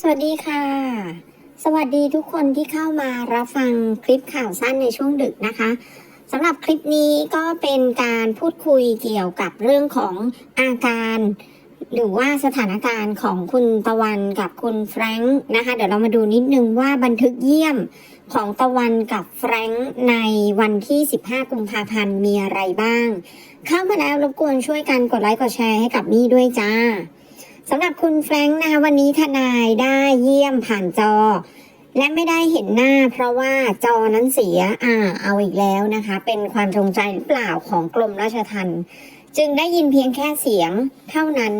สวัสดีค่ะ สวัสดีทุกคนที่เข้ามารับฟังคลิปข่าวสั้นในช่วงดึกนะคะสำหรับคลิปนี้ก็เป็นการพูดคุยเกี่ยวกับเรื่องของอาการ หรือว่าสถานการณ์ของคุณตะวันกับคุณแฟรงค์นะคะ เดี๋ยวเรามาดูนิดนึงว่าบันทึกเยี่ยมของตะวันกับแฟรงค์ในวันที่ 15 กุมภาพันธ์มีอะไรบ้าง เข้ามาแล้วรบกวนช่วยกันกดไลค์กดแชร์ให้กับมี่ด้วยจ้า สำหรับคุณแฟรงค์นะคะวันนี้ทนายได้เยี่ยมผ่านจอ และไม่ได้เห็นหน้า เพราะว่าจอนั้นเสียอ่าเอาอีกแล้วนะคะ เป็นความจงใจหรือเปล่าของกรมราชทัณฑ์จึงได้ยินเพียงแค่เสียงเท่านั้น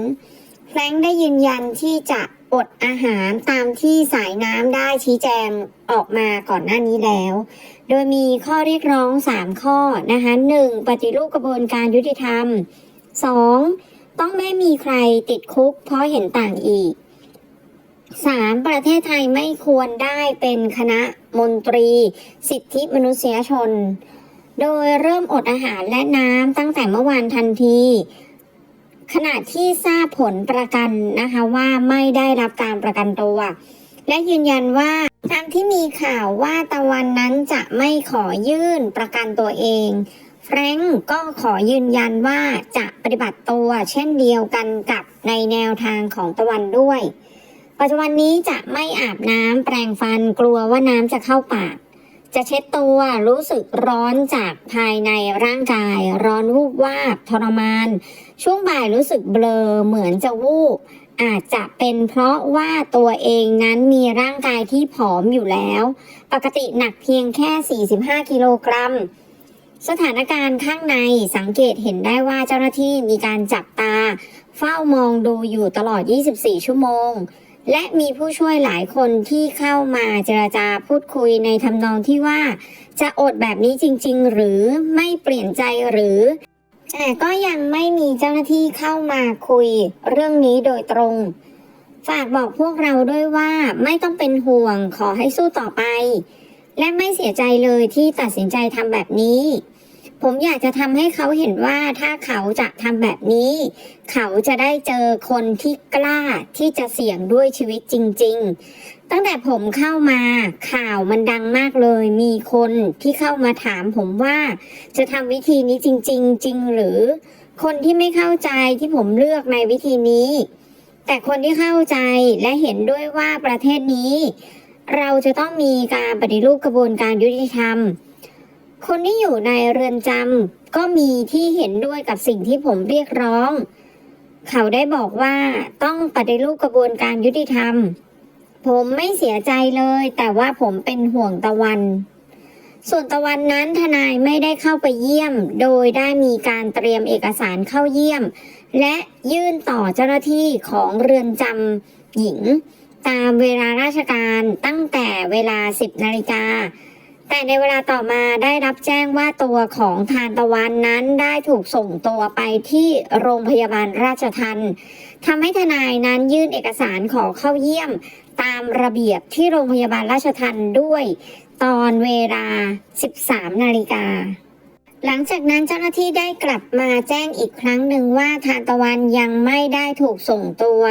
แฟรงค์ได้ยืนยันที่จะอดอาหารตามที่สายน้ำได้ชี้แจงออกมาก่อนหน้านี้แล้ว โดยมีข้อเรียกร้อง 3 ข้อนะคะ 1. ปฏิรูปกระบวนการยุติธรรม 2. ต้องไม่มีใครติดคุกเพราะเห็นต่างอีก 3. ประเทศไทยไม่ควรได้เป็นคณะมนตรี สิทธิมนุษยชน โดยเริ่มอดอาหารและน้ำตั้งแต่เมื่อวานทันที ขณะที่ทราบผลประกันนะคะว่าไม่ได้รับการประกันตัว และยืนยันว่าตามที่มีข่าวว่าตะวันนั้นจะไม่ขอยื่นประกันตัวเอง แฟรงก์ก็ขอยืนยันว่าจะปฏิบัติตัวเช่นเดียวกันกับในแนวทางของตะวันด้วย ปัจจุบันนี้จะไม่อาบน้ำแปรงฟันกลัวว่าน้ำจะเข้าปาก จะเช็ดตัวรู้สึกร้อนจากภายในร่างกาย ร้อนวูบวาบทรมาน ช่วงบ่ายรู้สึกเบลอเหมือนจะวูบอาจจะเป็นเพราะว่าตัวเองนั้นมีร่างกายที่ผอมอยู่แล้ว ปกติหนักเพียงแค่ 45 กิโลกรัม สถานการณ์ข้างในสังเกตเห็นได้ว่าเจ้าหน้าที่มีการจับตา เฝ้ามองดูอยู่ตลอด 24 ชั่วโมง และมีผู้ช่วยหลายคนที่เข้ามาเจราจาพูดคุยในทำนองที่ว่า จะอดแบบนี้จริง ๆ หรือไม่เปลี่ยนใจหรือ แต่ก็ยังไม่มีเจ้าหน้าที่เข้ามาคุยเรื่องนี้โดยตรง ฝากบอกพวกเราด้วยว่าไม่ต้องเป็นห่วงขอให้สู้ต่อไปและไม่เสียใจเลยที่ตัดสินใจทำแบบนี้ ผมอยากจะทำให้เขาเห็นว่าถ้าเขาจะทำแบบนี้ เขาจะได้เจอคนที่กล้าที่จะเสี่ยงด้วยชีวิตจริง ๆ ตั้งแต่ผมเข้ามาข่าวมันดังมากเลย มีคนที่เข้ามาถามผมว่าจะทำวิธีนี้จริง ๆ จริงหรือ คนที่ไม่เข้าใจที่ผมเลือกในวิธีนี้ แต่คนที่เข้าใจและเห็นด้วยว่าประเทศนี้ เราจะต้องมีการปฏิรูปกระบวนการยุติธรรม คนที่อยู่ในเรือนจำก็มีที่เห็นด้วยกับสิ่งที่ผมเรียกร้อง เขาได้บอกว่าต้องปฏิรูปกระบวนการยุติธรรม ผมไม่เสียใจเลย แต่ว่าผมเป็นห่วงตะวัน ส่วนตะวันนั้นทนายไม่ได้เข้าไปเยี่ยม โดยได้มีการเตรียมเอกสารเข้าเยี่ยม และยื่นต่อเจ้าหน้าที่ของเรือนจำหญิง ตามเวลาราชการตั้งแต่เวลา 10นาฬิกา แต่ในเวลาต่อมาได้รับแจ้งว่าตัวของทานตะวันนั้นได้ถูกส่งตัวไปที่โรงพยาบาลราชทันทำให้ทนายนั้นยื่นเอกสารขอเข้าเยี่ยมตามระเบียบที่โรงพยาบาลราชทันด้วย ตอนเวลา 13 นาฬิกาหลังจากนั้นเจ้าหน้าที่ได้กลับมาแจ้งอีกครั้งหนึ่งว่าทานตะวันยังไม่ได้ถูกส่งตัว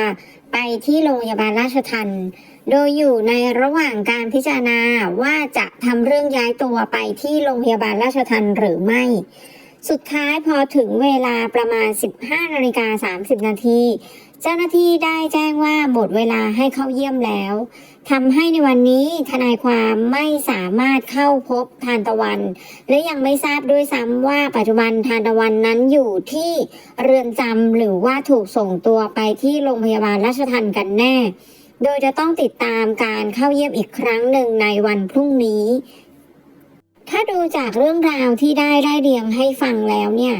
ไปที่โรงพยาบาลราชทัน โดยอยู่ในระหว่างการพิจารณาว่าจะทำเรื่องย้ายตัวไปที่โรงพยาบาลราชทันหรือไม่ สุดท้ายพอถึงเวลาประมาณ 15นาฬิกา30 นาที เจ้าหน้าที่ได้แจ้งว่าหมดเวลาให้เข้าเยี่ยมแล้วทำให้ในวันนี้ทนายความไม่สามารถเข้าพบทานตะวัน และยังไม่ทราบด้วยซ้ำว่าปัจจุบันทานตะวันนั้นอยู่ที่เรือนจำหรือว่าถูกส่งตัวไปที่โรงพยาบาลราชทันกันแน่ โดยจะต้องติดตามการเข้าเยี่ยมอีกครั้งหนึ่งในวันพรุ่งนี้ ถ้าดูจากเรื่องราวที่ได้ได้เรียงให้ฟังแล้วเนี่ย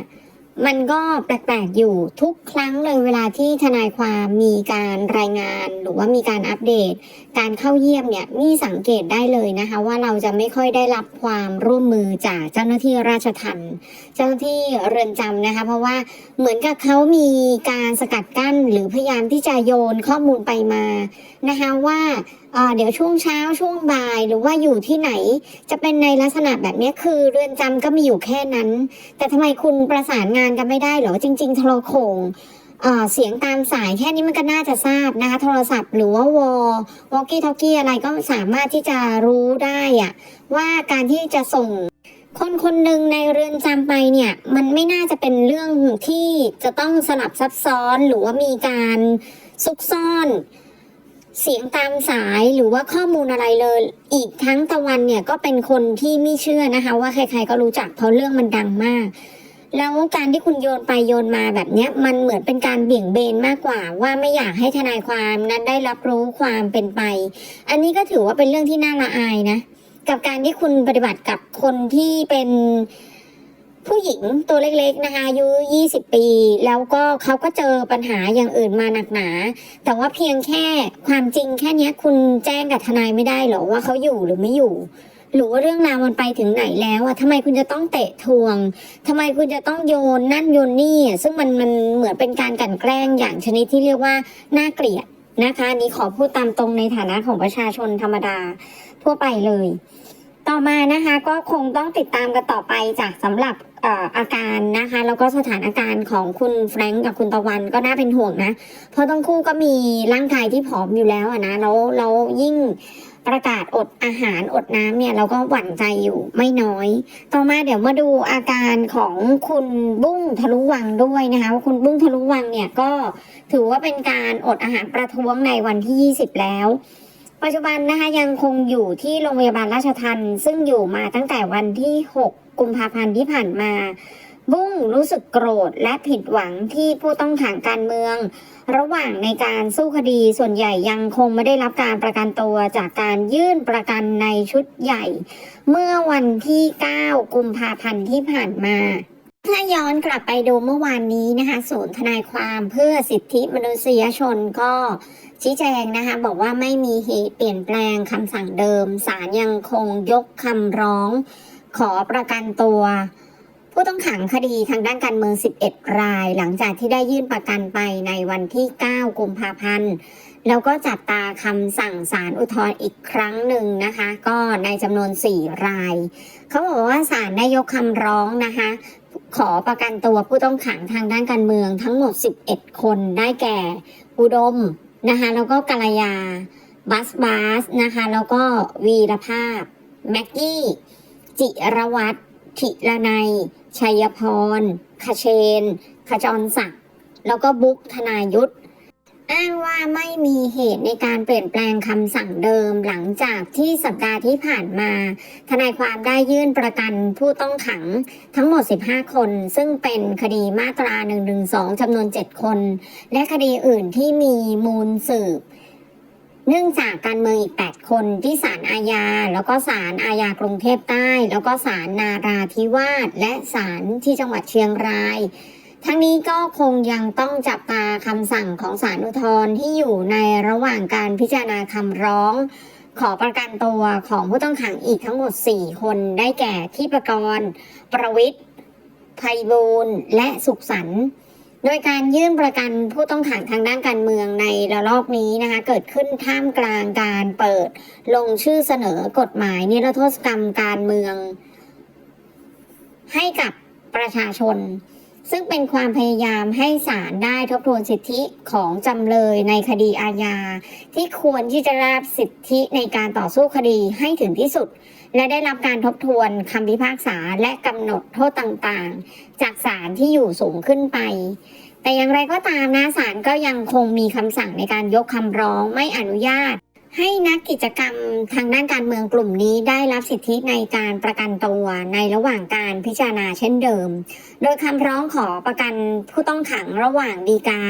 มันก็แปลกๆอยู่ทุกครั้งเลยเวลาที่ทนายความมีการรายงาน หรือว่ามีการอัปเดต การเข้าเยี่ยมเนี่ยนี่สังเกตได้เลยนะคะ ว่าเราจะไม่ค่อยได้รับความร่วมมือจากเจ้าหน้าที่ราชทัณฑ์เจ้าหน้าที่เรือนจำนะคะ เพราะว่าเหมือนกับเขามีการสกัดกั้นหรือพยายามที่จะโยนข้อมูลไปมานะคะว่า เดี๋ยวช่วงเช้าช่วงบ่ายหรือว่าอยู่ที่ไหน จะเป็นในลักษณะแบบนี้คือเรือนจำก็มีอยู่แค่นั้น แต่ทำไมคุณประสานงานกันไม่ได้หรอจริง ๆ ทรโขงเอ่อเสียงตามสายแค่นี้มันก็น่าจะทราบนะคะ โทรศัพท์หรือว่าวอลวอลกี้ทอกกี้อะไรก็สามารถที่จะรู้ได้อะว่าการที่จะส่งคนคนหนึ่งในเรือนจำไปเนี่ย มันไม่น่าจะเป็นเรื่องที่จะต้องสลับซับซ้อนหรือว่ามีการซุกซ่อน เสียงตามสายหรือว่าข้อมูลอะไรเลย อีกทั้งตะวันเนี่ยก็เป็นคนที่ไม่เชื่อนะคะ ว่าใครๆก็รู้จักเพราะเรื่องมันดังมาก แล้วการที่คุณโยนไปโยนมาแบบเนี้ย มันเหมือนเป็นการเบี่ยงเบนมากกว่า ว่าไม่อยากให้ทนายความนั้นได้รับรู้ความเป็นไป อันนี้ก็ถือว่าเป็นเรื่องที่น่าละอายนะ กับการที่คุณปฏิบัติกับคนที่เป็น ผู้หญิงตัวเล็กๆนะคะอายุ 20 ปี แล้วก็เขาก็เจอปัญหาอย่างอื่นมาหนักหนา แต่ว่าเพียงแค่ความจริงแค่เนี้ยคุณแจ้งกับทนายไม่ได้หรอว่าเขาอยู่หรือไม่อยู่หรือว่าเรื่องราวมันไปถึงไหนแล้วอะทำไมคุณจะต้องเตะทวงทำไมคุณจะต้องโยนนั่นโยนนี่อะซึ่งมันมันเหมือนเป็นการกลั่นแกล้งอย่างชนิดที่เรียกว่าน่าเกลียดนะคะนนี้ขอพูดตามตรงในฐานะของประชาชนธรรมดาทั่วไปเลย ต่อมานะคะก็คงต้องติดตามกันต่อไปจากสำหรับออาการนะคะแล้วก็สถานการณ์ของคุณแฟรงก์กับคุณตะวันก็น่าเป็นห่วงนะ เพราะทั้งคู่ก็มีร่างกายที่ผอมอยู่แล้วนะแล้วแล้วยิ่งประกาศอดอาหารอดน้ำเนี่ยเราก็หวั่นใจอยู่ไม่น้อย ต่อมาเดี๋ยวมาดูอาการของคุณบุ้งทะลุวังด้วยนะคะว่าคุณบุ้งทะลุวังเนี่ยก็ถือว่าเป็นการอดอาหารประท้วงในวันที่ 20 แล้ว ปัจจุบันนะคะยังคงอยู่ที่โรงพยาบาลราชทันซึ่งอยู่มาตั้งแต่วันที่ 6 กุมภาพันธ์ที่ผ่านมา บุ้งรู้สึกโกรธและผิดหวังที่ผู้ต้องขังการเมือง ระหว่างในการสู้คดีส่วนใหญ่ยังคงไม่ได้รับการประกันตัวจากการยื่นประกันในชุดใหญ่ เมื่อวันที่ 9 กุมภาพันธ์ที่ผ่านมาถ้าย้อนกลับไปดูเมื่อวานนี้นะคะศูนย์ทนายความเพื่อสิทธิมนุษยชนก็ ชี้แจงนะคะ บอกว่าไม่มีเหตุเปลี่ยนแปลงคำสั่งเดิมศาลยังคงยกคำร้อง ขอประกันตัว ผู้ต้องขังคดีทางด้านการเมือง 11 ราย หลังจากที่ได้ยื่นประกันไปในวันที่ 9 กุมภาพันธ์แล้วก็จับตาคำสั่งศาลอุทธรณ์อีกครั้งหนึ่งนะคะ ก็ในจำนวน 4 ราย เขาบอกว่าศาลได้ยกคำร้องนะคะ ขอประกันตัวผู้ต้องขังทางด้านการเมืองทั้งหมด 11 คนได้แก่ อุดม นะคะแล้วก็กาลยาบัสบัสนะคะแล้วก็วีรภาพ แม็กกี้ จิรวัตรธิรนัย ชัยพรขเชน ขจรศักดิ์แล้วก็บุ๊กธนายุทธ อ้างว่าไม่มีเหตุในการเปลี่ยนแปลงคำสั่งเดิม หลังจากที่สัปดาห์ที่ผ่านมา ทนายความได้ยื่นประกันผู้ต้องขังทั้งหมด 15 คน ซึ่งเป็นคดีมาตรา 112จำนวน 7 คน และคดีอื่นที่มีมูลสืบ เนื่องจากการเมืองอีก 8 คนที่ศาลอาญา แล้วก็ศาลอาญากรุงเทพใต้ แล้วก็ศาลนาราธิวาสและศาลที่จังหวัดเชียงราย ทั้งนี้ก็คงยังต้องจับตาคำสั่งของศาลอุทธรณ์ที่อยู่ในระหว่างการพิจารณาคำร้อง ขอประกันตัวของผู้ต้องขังอีกทั้งหมด 4 คนได้แก่ที่ประกรณ์ประวิทย์ไพบูลย์และสุขสันต์โดยการยื่นประกันผู้ต้องขังทางด้านการเมืองในระลอกนี้นะคะเกิดขึ้นท่ามกลางการเปิด ลงชื่อเสนอกฎหมายนิรโทษกรรมการเมือง ให้กับประชาชน ซึ่งเป็นความพยายามให้ศาลได้ทบทวนสิทธิของจำเลยในคดีอาญา ที่ควรที่จะรับสิทธิในการต่อสู้คดีให้ถึงที่สุด และได้รับการทบทวนคำพิพากษาและกำหนดโทษต่างๆ จากศาลที่อยู่สูงขึ้นไป แต่อย่างไรก็ตามนะศาลก็ยังคงมีคำสั่งในการยกคำร้องไม่อนุญาต ให้นักกิจกรรมทางด้านการเมืองกลุ่มนี้ได้รับสิทธิในการประกันตัวในระหว่างการพิจารณาเช่นเดิม โดยคำร้องขอประกันผู้ต้องขังระหว่างดีกา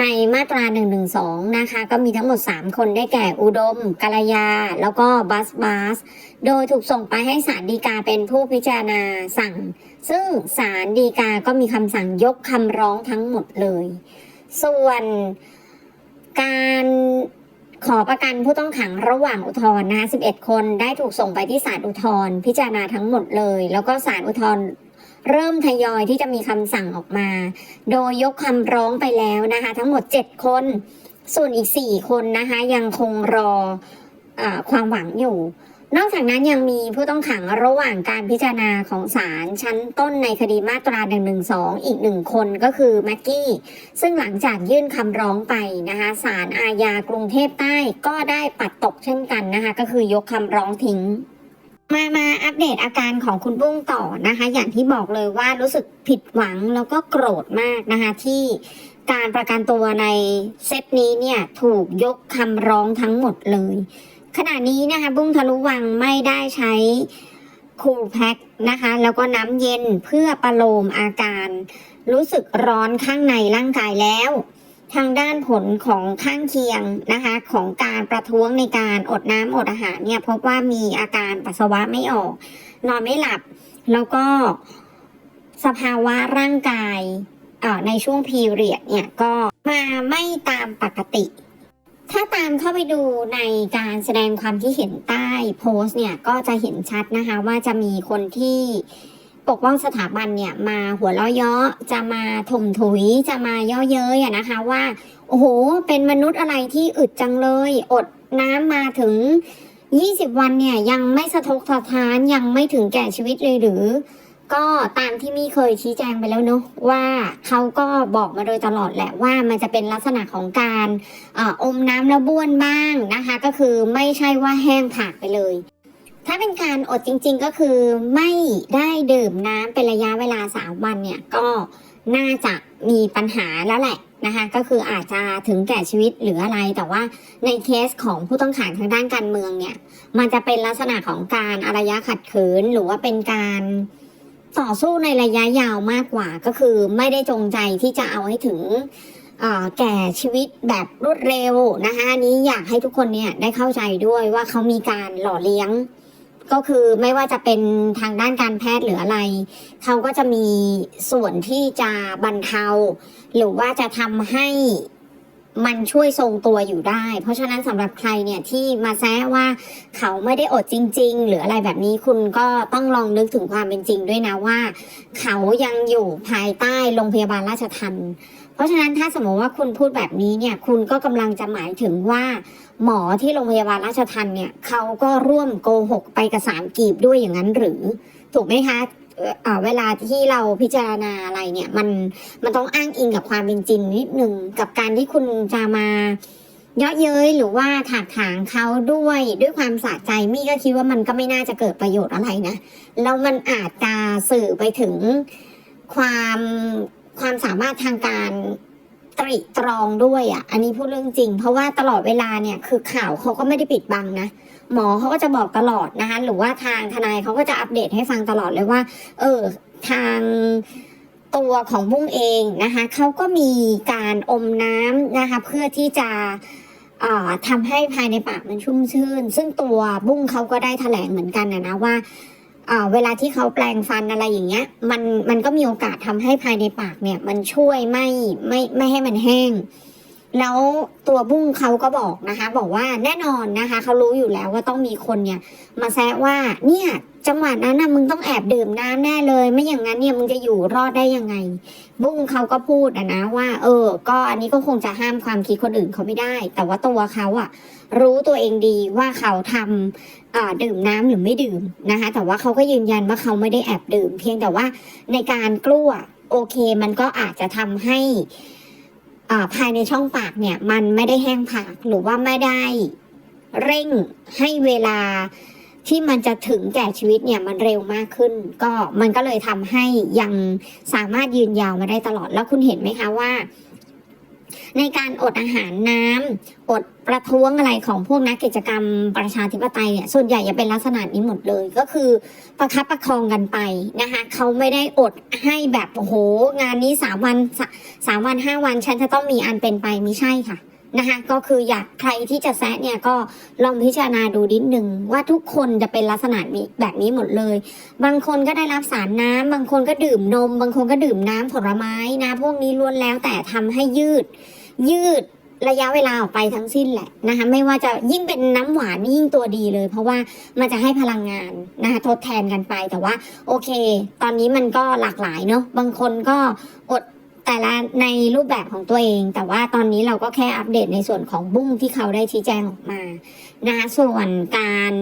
ในมาตรา 112 นะคะ ก็มีทั้งหมด 3 คนได้แก่อุดมกัลยา แล้วก็บัสบาสโดยถูกส่งไปให้ศาลฎีกาเป็นผู้พิจารณาสั่ง ซึ่งศาลฎีกาก็มีคำสั่งยกคำร้องทั้งหมดเลย ส่วนการ ขอประกันผู้ต้องขังระหว่างอุทธรณ์นะคะ11 คนได้ถูกส่งไปที่ศาลอุทธรณ์พิจารณาทั้งหมดเลย แล้วก็ศาลอุทธรณ์เริ่มทยอยที่จะมีคำสั่งออกมา โดยยกคำร้องไปแล้วนะคะ ทั้งหมด 7 คน ส่วนอีก 4 คนนะคะ ยังคงรออความหวังอยู่ นอกจากนั้นยังมีผู้ต้องขังระหว่างการพิจารณาของศาลชั้นต้นในคดีมาตรา1นึอีกหนึ่งคนก็คือแม็กกี้ ซึ่งหลังจากยื่นคำร้องไปนะคะศาลอาญากรุงเทพใต้ก็ได้ปัดตกเช่นกันนะคะก็คือยกคำร้องทิ้งมามาอัปเดตอาการของคุณบุ้งต่อนะคะ อย่างที่บอกเลยว่ารู้สึกผิดหวังแล้วก็โกรธมากนะคะที่การประกันตัวในเซตนี้เนี่ยถูกยกคำร้องทั้งหมดเลย ขณะนี้นะคะ บุ้งทะลุวังไม่ได้ใช้คูลแพ็คนะคะ แล้วก็น้ำเย็นเพื่อประโลมอาการรู้สึกร้อนข้างในร่างกายแล้ว ทางด้านผลของข้างเคียงนะคะ ของการประท้วงในการอดน้ำอดอาหารเนี่ยพบว่ามีอาการปัสสาวะไม่ออก นอนไม่หลับ แล้วก็สภาวะร่างกายในช่วงพีเรียดเนี่ยก็มาไม่ตามปกติ ถ้าตามเข้าไปดูในการแสดงความคิดเห็นใต้โพสต์เนี่ยก็จะเห็นชัดนะคะว่าจะมีคนที่ปกป้องสถาบันเนี่ยมาหัวเราะเยาะจะมาถมถุยจะมาเย่อเย้ยอะนะคะว่าโอ้โหเป็นมนุษย์อะไรที่อึดจังเลย อดน้ำมาถึง 20 วันเนี่ยยังไม่สะทกสะท้านยังไม่ถึงแก่ชีวิตเลยหรือ ก็ตามที่มี่เคยชี้แจงไปแล้วเนอะว่าเขาก็บอกมาโดยตลอดแหละว่ามันจะเป็นลักษณะของการออมน้ำแล้วบ้วนบ้างนะคะ ก็คือไม่ใช่ว่าแห้งผากไปเลย ถ้าเป็นการอดจริงๆก็คือไม่ได้ดื่มน้ำเป็นระยะเวลา 3 วันเนี่ยก็น่าจะมีปัญหาแล้วแหละนะคะก็คืออาจจะถึงแก่ชีวิตหรืออะไร แต่ว่าในเคสของผู้ต้องขังทางด้านการเมืองเนี่ย มันจะเป็นลักษณะของการอารยะขัดขืนหรือว่าเป็นการ ต่อสู้ในระยะยาวมากกว่าก็คือไม่ได้จงใจที่จะเอาให้ถึงแก่ชีวิตแบบรวดเร็วนะคะนนี้อยากให้ทุกคนเนี่ยได้เข้าใจด้วยว่าเขามีการหล่อเลี้ยง ก็คือไม่ว่าจะเป็นทางด้านการแพทย์หรืออะไร เขาก็จะมีส่วนที่จะบรรเทา หรือว่าจะทำให้ มันช่วยทรงตัวอยู่ได้ เพราะฉะนั้นสำหรับใครเนี่ยที่มาแซะว่าเขาไม่ได้อดจริง ๆ หรืออะไรแบบนี้คุณก็ต้องลองนึกถึงความเป็นจริงด้วยนะว่า เขายังอยู่ภายใต้โรงพยาบาลราชทันเพราะฉะนั้นถ้าสมมติว่าคุณพูดแบบนี้เนี่ยคุณก็กำลังจะหมายถึงว่า หมอที่โรงพยาบาลราชทันเนี่ยเขาก็ร่วมโกหกไปกับสามกีบด้วยอย่างนั้นหรือ ถูกไหมคะ เวลาที่เราพิจารณาอะไรเนี่ย มันมันต้องอ้างอิงกับความเป็นจริงนิดหนึ่งกับการที่คุณจะมาเยาะเย้ยหรือว่าถากถางเขาด้วยด้วยความสะใจมี่ก็คิดว่ามันก็ไม่น่าจะเกิดประโยชน์อะไรนะแล้วมันอาจจะสื่อไปถึงความความสามารถทางการตริตรองด้วยอะ อันนี้พูดเรื่องจริง เพราะว่าตลอดเวลาเนี่ยคือข่าวเขาก็ไม่ได้ปิดบังนะ หมอเขาก็จะบอกตลอดนะคะหรือว่าทางทนายเขาก็จะอัปเดตให้ฟังตลอดเลยว่า เออทางตัวของบุ้งเองนะคะเขาก็มีการอมน้ำนะคะเพื่อที่จะทำให้ภายในปากมันชุ่มชื่น ซึ่งตัวบุ้งเขาก็ได้แถลงเหมือนกันนะนะว่าเอ่อเวลาที่เขาแปลงฟันอะไรอย่างเงี้ยมันมันก็มีโอกาสทำให้ภายในปากเนี่ยมันช่วยไม่ไม่ไม่ให้มันแห้ง แล้วตัวบุ้งเขาก็บอกนะคะ บอกว่าแน่นอนนะคะเขารู้อยู่แล้วว่าต้องมีคนเนี่ย มาแซะว่าเนี่ยจังหวะนั้นนะมึงต้องแอบดื่มน้ำแน่เลย ไม่อย่างนั้นเนี่ยมึงจะอยู่รอดได้ยังไง บุ้งเขาก็พูดอะนะว่า เออ ก็อันนี้ก็คงจะห้ามความคิดคนอื่นเขาไม่ได้ แต่ว่าตัวเขาอะรู้ตัวเองดีว่าเขาทำดื่มน้ำหรือไม่ดื่มนะคะ แต่ว่าเขาก็ยืนยันว่าเขาไม่ได้แอบดื่ม เพียงแต่ว่าในการกลั้วโอเค มันก็อาจจะทำให้ ภายในช่องปากเนี่ยมันไม่ได้แห้งผากหรือว่าไม่ได้เร่งให้เวลาที่มันจะถึงแก่ชีวิตเนี่ยมันเร็วมากขึ้น ก็มันก็เลยทำให้ยังสามารถยืนยาวมาได้ตลอดแล้วคุณเห็นไหมคะว่า ในการอดอาหารน้ำอดประท้วงอะไรของพวกนักกิจกรรมประชาธิปไตยเนี่ยส่วนใหญ่จะเป็นลักษณะนี้หมดเลย ก็คือประคับประคองกันไปนะคะเขาไม่ได้อดให้แบบโอ้โหงานนี้สามวันสสามวันห้าวันฉันจะต้องมีอันเป็นไปไม่ใช่ค่ะ นะคะก็คืออยากใครที่จะแซะเนี่ยก็ลองพิจารณาดูนิดนึงว่าทุกคนจะเป็นลักษณะนี้แบบนี้หมดเลย บางคนก็ได้รับสารน้ำบางคนก็ดื่มนม บางคนก็ดื่มน้ำผลไม้นะพวกนี้ล้วนแล้วแต่ทำให้ยืด ยืดระยะเวลาออกไปทั้งสิ้นแหละนะคะไม่ว่าจะยิ่งเป็นน้ำหวานยิ่งตัวดีเลย เพราะว่ามันจะให้พลังงานนะคะทดแทนกันไปแต่ว่า โอเค ตอนนี้มันก็หลากหลายเนาะบางคนก็อด แต่ละในรูปแบบของตัวเอง แต่ว่าตอนนี้เราก็แค่อัปเดตในส่วนของบุ้งที่เขาได้ชี้แจงออกมานะคะส่วนการ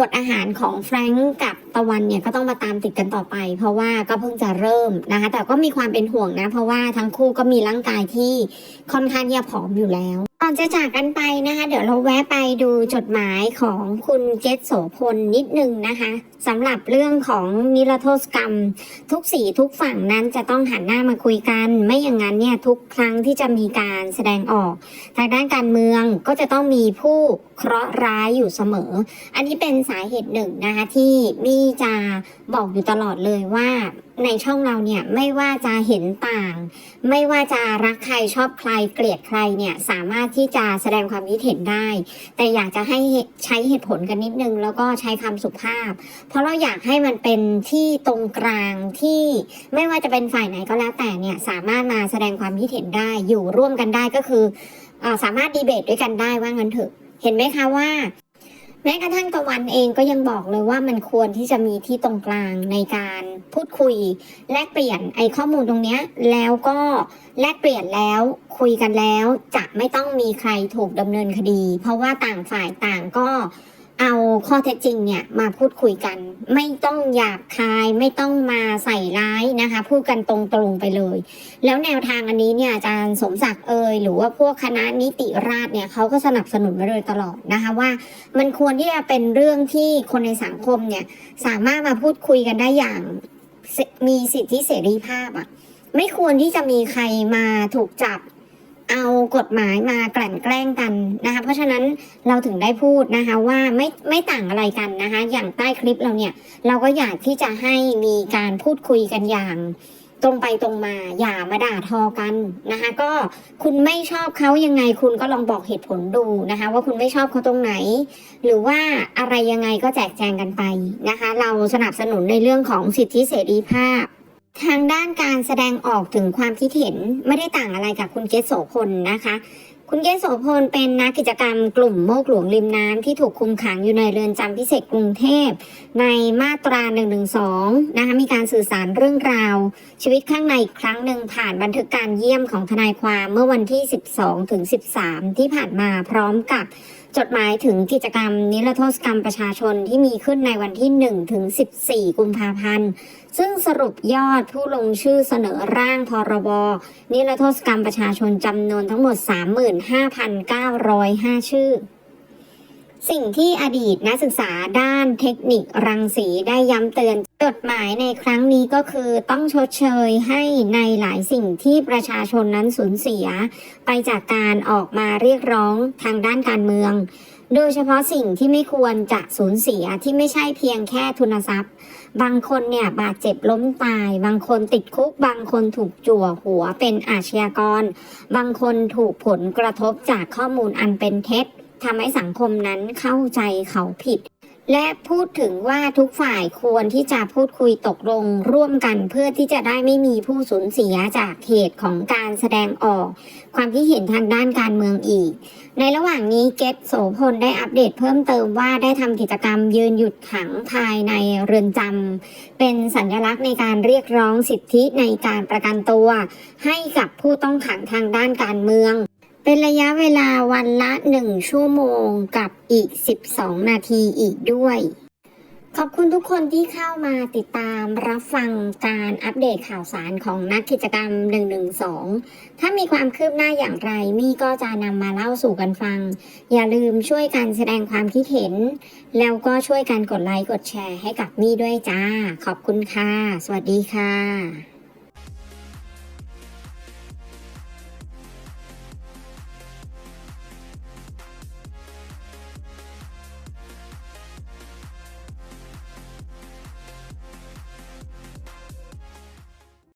อดอาหารของแฟรงก์กับตะวันเนี่ยก็ต้องมาตามติดกันต่อไป เพราะว่าก็เพิ่งจะเริ่มนะคะ แต่ก็มีความเป็นห่วงนะ เพราะว่าทั้งคู่ก็มีร่างกายที่ค่อนข้างที่จะผอมอยู่แล้ว ก่อนจะจากกันไปนะคะ เดี๋ยวเราแวะไปดูจดหมายของคุณเจษโสพลนิดนึงนะคะสำหรับเรื่องของนิรโทษกรรม ทุกสีทุกฝั่งนั้นจะต้องหันหน้ามาคุยกัน ไม่อย่างนั้นเนี่ยทุกครั้งที่จะมีการแสดงออก ทางด้านการเมืองก็จะต้องมีผู้เคราะห์ร้ายอยู่เสมอ อันนี้เป็นสาเหตุหนึ่งนะคะที่มี่จะบอกอยู่ตลอดเลยว่า ในช่องเราเนี่ยไม่ว่าจะเห็นต่าง ไม่ว่าจะรักใครชอบใครเกลียดใครเนี่ยสามารถที่จะแสดงความคิดเห็นได้ แต่อยากจะให้ใช้เหตุผลกันนิดนึง แล้วก็ใช้คำสุภาพ เพราะเราอยากให้มันเป็นที่ตรงกลางที่ไม่ว่าจะเป็นฝ่ายไหนก็แล้วแต่เนี่ยสามารถมาแสดงความคิดเห็นได้อยู่ร่วมกันได้ก็คืออาสามารถดีเบตด้วยกันได้ว่างั้นเถอะเห็นไหมคะว่า ม้กระทั่งตะวันเองก็ยังบอกเลยว่ามันควรที่จะมีที่ตรงกลางในการพูดคุย แลกเปลี่ยนไอ้ข้อมูลตรงเนี้ยแล้วก็แลกเปลี่ยนแล้วคุยกันแล้วจะไม่ต้องมีใครถูกดำเนินคดี เพราะว่าต่างฝ่ายต่างก็ เอาข้อเท็จจริงเนี่ยมาพูดคุยกัน ไม่ต้องหยาบคายไม่ต้องมาใส่ร้ายนะคะ พูดกันตรงๆไปเลย แล้วแนวทางอันนี้เนี่ยอาจารย์สมศักดิ์เอ่ยหรือว่าพวกคณะนิติราษฎรเนี่ยเขาก็สนับสนุนมาโดยตลอดนะคะว่า มันควรที่จะเป็นเรื่องที่คนในสังคมเนี่ยสามารถมาพูดคุยกันได้อย่างมีสิทธิเสรีภาพอะไม่ควรที่จะมีใครมาถูกจับ เอากฎหมายมากลั่นแกล้งกันนะคะเพราะฉะนั้นเราถึงได้พูดนะคะว่าไม่ไม่ต่างอะไรกันนะคะอย่างใต้คลิปเราเนี่ยเราก็อยากที่จะให้มีการพูดคุยกันอย่างตรงไปตรงมาอย่ามาด่าทอกันนะคะก็คุณไม่ชอบเขายังไงคุณก็ลองบอกเหตุผลดูนะคะ ว่าคุณไม่ชอบเขาตรงไหน หรือว่าอะไรยังไงก็แจกแจงกันไปนะคะ เราสนับสนุนในเรื่องของสิทธิเสรีภาพ ทางด้านการแสดงออกถึงความคิดเห็นไม่ได้ต่างอะไรกับคุณเกศโสพลนะคะ คุณเกศโสพลเป็นนักกิจกรรมกลุ่มโมกหลวงริมน้ำที่ถูกคุมขังอยู่ในเรือนจำพิเศษกรุงเทพ ในมาตรา 112 นะคะมีการสื่อสารเรื่องราว ชีวิตข้างในครั้งหนึ่งผ่านบันทึกการเยี่ยมของทนายความเมื่อวันที่ 12ถึง13 ที่ผ่านมาพร้อมกับ จดหมายถึงกิจกรรมนิรโทษกรรมประชาชนที่มีขึ้นในวันที่ 1 ถึง 14 กุมภาพันธ์ ซึ่งสรุปยอดผู้ลงชื่อเสนอร่างพรบ นิรโทษกรรมประชาชนจำนวนทั้งหมด 35,905 ชื่อ สิ่งที่อดีตนักศึกษาด้านเทคนิครังสีได้ย้ำเตือนจดหมายในครั้งนี้ก็คือต้องชดเชยให้ในหลายสิ่งที่ประชาชนนั้นสูญเสีย ไปจากการออกมาเรียกร้องทางด้านการเมือง โดยเฉพาะสิ่งที่ไม่ควรจะสูญเสียที่ไม่ใช่เพียงแค่ทุนทรัพย์ บางคนเนี่ยบาดเจ็บล้มตาย บางคนติดคุก บางคนถูกจั่วหัวเป็นอาชญากร บางคนถูกผลกระทบจากข้อมูลอันเป็นเท็จ ทำให้สังคมนั้นเข้าใจเขาผิด และพูดถึงว่าทุกฝ่ายควรที่จะพูดคุยตกลงร่วมกันเพื่อที่จะได้ไม่มีผู้สูญเสียจากเหตุของการแสดงออก ความคิดเห็นทางด้านการเมืองอีก ในระหว่างนี้เกตโสพลได้อัปเดตเพิ่มเติมว่าได้ทำกิจกรรมยืนหยุดขังภายในเรือนจำเป็นสัญลักษณ์ในการเรียกร้องสิทธิในการประกันตัว ให้กับผู้ต้องขังทางด้านการเมือง เป็นระยะเวลาวันละ 1 ชั่วโมงกับอีก 12 นาทีอีกด้วย ขอบคุณทุกคนที่เข้ามาติดตามรับฟังการอัปเดตข่าวสารของนักกิจกรรม 112 ถ้ามีความคืบหน้าอย่างไรมี่ก็จะนำมาเล่าสู่กันฟัง อย่าลืมช่วยกันแสดงความคิดเห็น แล้วก็ช่วยกันกดไลค์กดแชร์ให้กับมี่ด้วยจ้า ขอบคุณค่ะ สวัสดีค่ะ